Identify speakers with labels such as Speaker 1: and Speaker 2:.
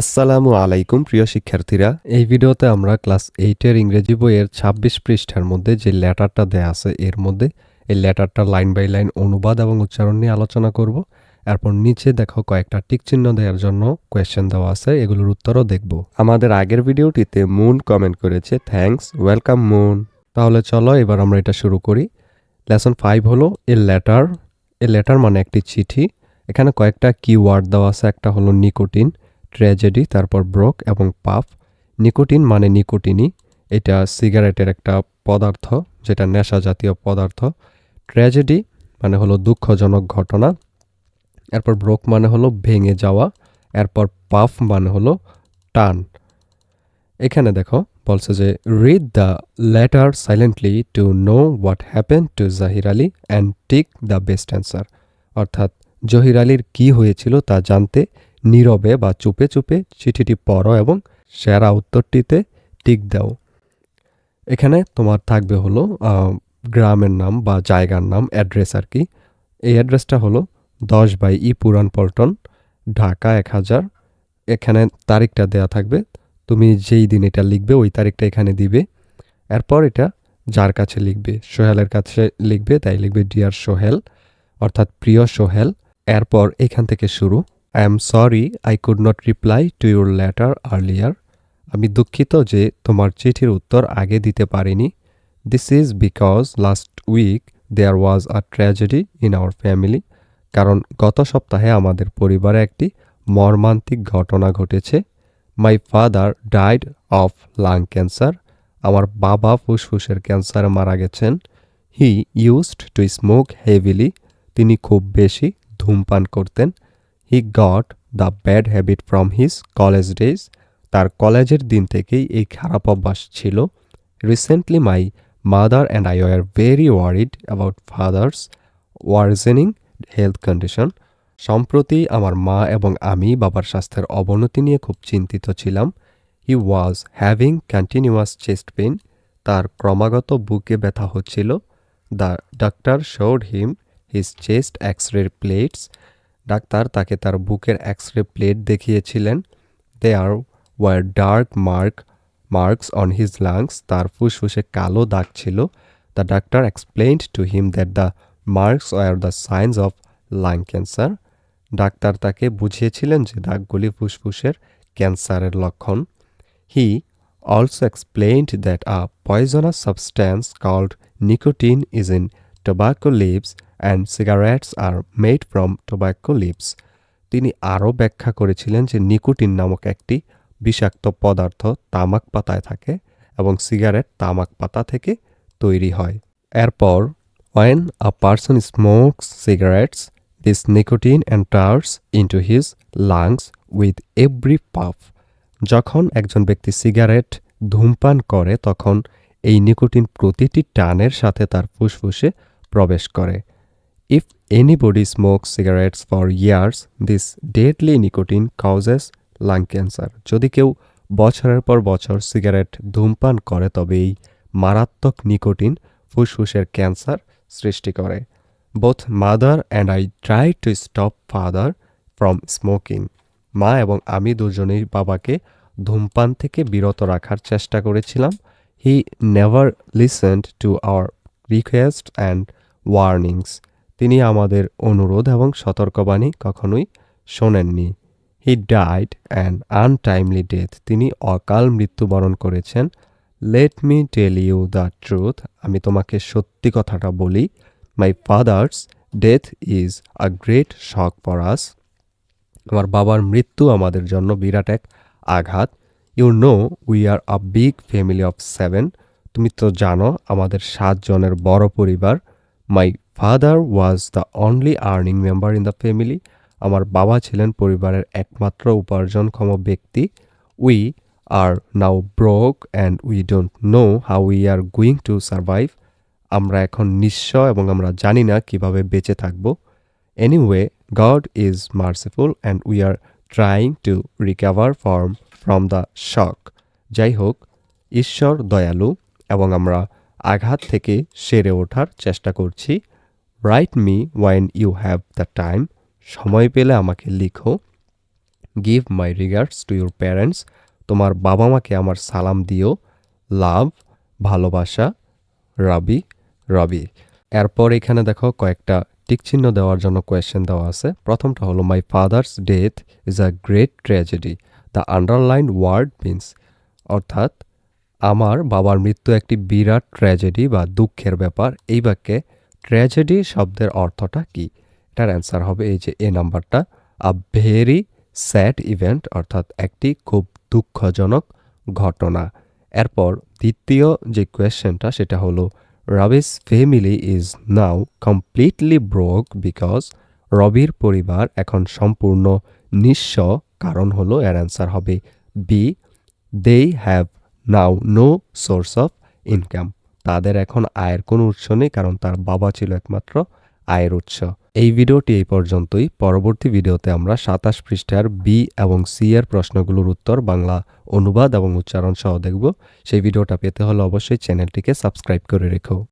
Speaker 1: আসসালামু আলাইকুম, প্রিয় শিক্ষার্থীরা। এই ভিডিওতে আমরা ক্লাস এইটের ইংরেজি বইয়ের ২৬ পৃষ্ঠার মধ্যে যে লেটারটা দেয়া আছে, এর মধ্যে এই লেটারটা লাইন বাই লাইন অনুবাদ এবং উচ্চারণ নিয়ে আলোচনা করব। এরপর নিচে দেখো কয়েকটা টিক চিহ্ন দেওয়ার জন্য কোয়েশ্চেন দেওয়া আছে, এগুলোর উত্তরও দেখব। আমাদের আগের ভিডিওটিতে মুন কমেন্ট করেছে থ্যাঙ্কস ওয়েলকাম মুন তাহলে চলো এবার আমরা এটা শুরু করি। লেসন ফাইভ হলো, এ লেটার এ লেটার মানে একটি চিঠি। এখানে কয়েকটা কিওয়ার্ড দেওয়া আছে, একটা হলো নিকোটিন। ট্র্যাজেডি, তারপর ব্রোক এবং পাফ। নিকোটিন মানে নিকোটিনি এটা সিগারেটের একটা পদার্থ, যেটা নেশা জাতীয় পদার্থ। ট্র্যাজেডি মানে হলো দুঃখজনক ঘটনা। এরপর ব্রোক মানে হলো ভেঙে যাওয়া। এরপর পাফ মানে হলো টান। এখানে দেখো, বলছে যে read the letter silently to know what happen to Zahir Ali and tick the best answer অর্থাৎ, জহির আলীর কী হয়েছিল তা জানতে নীরবে বা চুপে চুপে চিঠিটি পড়ো এবং সেরা উত্তরটিতে টিক দাও। এখানে তোমার থাকবে হলো গ্রামের নাম বা জায়গার নাম, অ্যাড্রেস আর কি। এই অ্যাড্রেসটা হলো দশ বাই ই পুরান পল্টন, ঢাকা এক হাজার। এখানে তারিখটা দেয়া থাকবে, তুমি যেই দিন এটা লিখবে ওই তারিখটা এখানে দিবে। এরপর এটা যার কাছে লিখবে, সোহেলের কাছে লিখবে, তাই লিখবে ডিয়ার সোহেল, অর্থাৎ প্রিয় সোহেল, এরপর এখান থেকে শুরু। I am sorry I could not reply to your letter earlier আমি দুঃখিত যে তোমার চিঠির উত্তর আগে দিতে পারিনি। This is because last week there was a tragedy in our family কারণ গত সপ্তাহে আমাদের পরিবারে একটি মর্মান্তিক ঘটনা ঘটেছে। My father died of lung cancer আমার বাবা ফুসফুসের ক্যান্সারে মারা গেছেন। He used to smoke heavily তিনি খুব বেশি ধূমপান করতেন। He got the bad habit from his college days তার কলেজের দিন থেকেই এই খারাপ অভ্যাস ছিল। Recently my mother and I were very worried about father's worsening health condition সম্প্রতি আমার মা এবং আমি বাবার স্বাস্থ্যের অবনতি নিয়ে খুব চিন্তিত ছিলাম। He was having continuous chest pain তার ক্রমাগত বুকে ব্যথা হচ্ছিল। The doctor showed him his chest X ray plates doctor তাকে তার বুকের এক্স রে প্লেট দেখিয়েছিলেন। They are were dark mark marks on his lungs তার ফুসফুসে কালো দাগ ছিল। The doctor explained to him that the marks were the signs of lung cancer doctor তাকে বুঝিয়েছিলেন যে দাগগুলি ফুসফুসের ক্যান্সারের লক্ষণ। He also explained that a poisonous substance called nicotine is in tobacco leaves and cigarettes are made from tobacco leaves তিনি আরও ব্যাখ্যা করেছিলেন যে নিকোটিন নামক একটি বিষাক্ত পদার্থ তামাক পাতায় থাকে এবং সিগারেট তামাক পাতা থেকে তৈরি হয়। এরপর when a person smokes cigarettes this nicotine enters into his lungs with every puff যখন একজন ব্যক্তি সিগারেট ধূমপান করে, তখন এই নিকোটিন প্রতিটি টানের সাথে তার ফুসফুসে প্রবেশ করে। If anybody smokes cigarettes for years this deadly nicotine causes lung cancer যদি কেউ বছরের পর বছর সিগারেট ধূমপান করে, তবে এই মারাত্মক নিকোটিন ফুসফুসের ক্যান্সার সৃষ্টি করে। Both mother and I try to stop father from smoking মা এবং আমি দুজনেই বাবাকে ধূমপান থেকে বিরত রাখার চেষ্টা করেছিলাম। He never listened to our request and warnings তিনি আমাদের অনুরোধ এবং সতর্কবাণী কখনোই শোনেননি। He died and untimely death তিনি অকাল মৃত্যুবরণ করেছেন। Let me tell you the truth আমি তোমাকে সত্যি কথাটা বলি। My father's death is a great shock for us আমার বাবার মৃত্যু আমাদের জন্য বিরাট এক আঘাত। You know we are a big family of seven তুমি তো জানো, আমাদের সাতজনের বড় পরিবার। My father was the only earning member in the family আমার বাবা ছিলেন পরিবারের একমাত্র উপার্জনক্ষম ব্যক্তি we are now broke and we don't know how we are going to survive আমরা এখন নিঃস্ব এবং আমরা জানি না কীভাবে বেঁচে থাকব anyway God is merciful and we are trying to recover form from the shock যাই হোক ঈশ্বর দয়ালু এবং আমরা আঘাত থেকে সেরে ওঠার চেষ্টা করছি। Write me when you have the time সময় পেলে আমাকে লিখো। Give my regards to your parents তোমার বাবা মাকে আমার সালাম দিও। লাভ ভালোবাসা রবি রবি এরপর এখানে দেখো কয়েকটা টিক চিহ্ন দেওয়ার জন্য কোয়েশ্চেন দেওয়া আছে। প্রথমটা হলো my father's death is a great tragedy the underline word means অর্থাৎ আমার বাবার মৃত্যু একটি বিরাট ট্র্যাজেডি বা দুঃখের ব্যাপার। এই বাক্যে ট্র্যাজেডি শব্দের অর্থটা কি? এটার অ্যান্সার হবে এই যে এ নাম্বারটা। আ ভেরি স্যাড ইভেন্ট অর্থাৎ একটি খুব দুঃখজনক ঘটনা। এরপর দ্বিতীয় যে কোয়েশ্চেনটা সেটা হলো Rabi's family is now completely broke because রবির পরিবার এখন সম্পূর্ণ নিঃস্ব। কারণ হলো, এর অ্যান্সার হবে B they have now no source of income তাদের এখন আয়ের কোনো উৎস নেই, কারণ তার বাবা ছিল একমাত্র আয়ের উৎস। এই ভিডিওটি এই পর্যন্তই। পরবর্তী ভিডিওতে আমরা সাতাশ পৃষ্ঠার বি এবং সি এর প্রশ্নগুলোর উত্তর, বাংলা অনুবাদ এবং উচ্চারণ সহ দেখব। সেই ভিডিওটা পেতে হলে অবশ্যই চ্যানেলটিকে সাবস্ক্রাইব করে রেখো।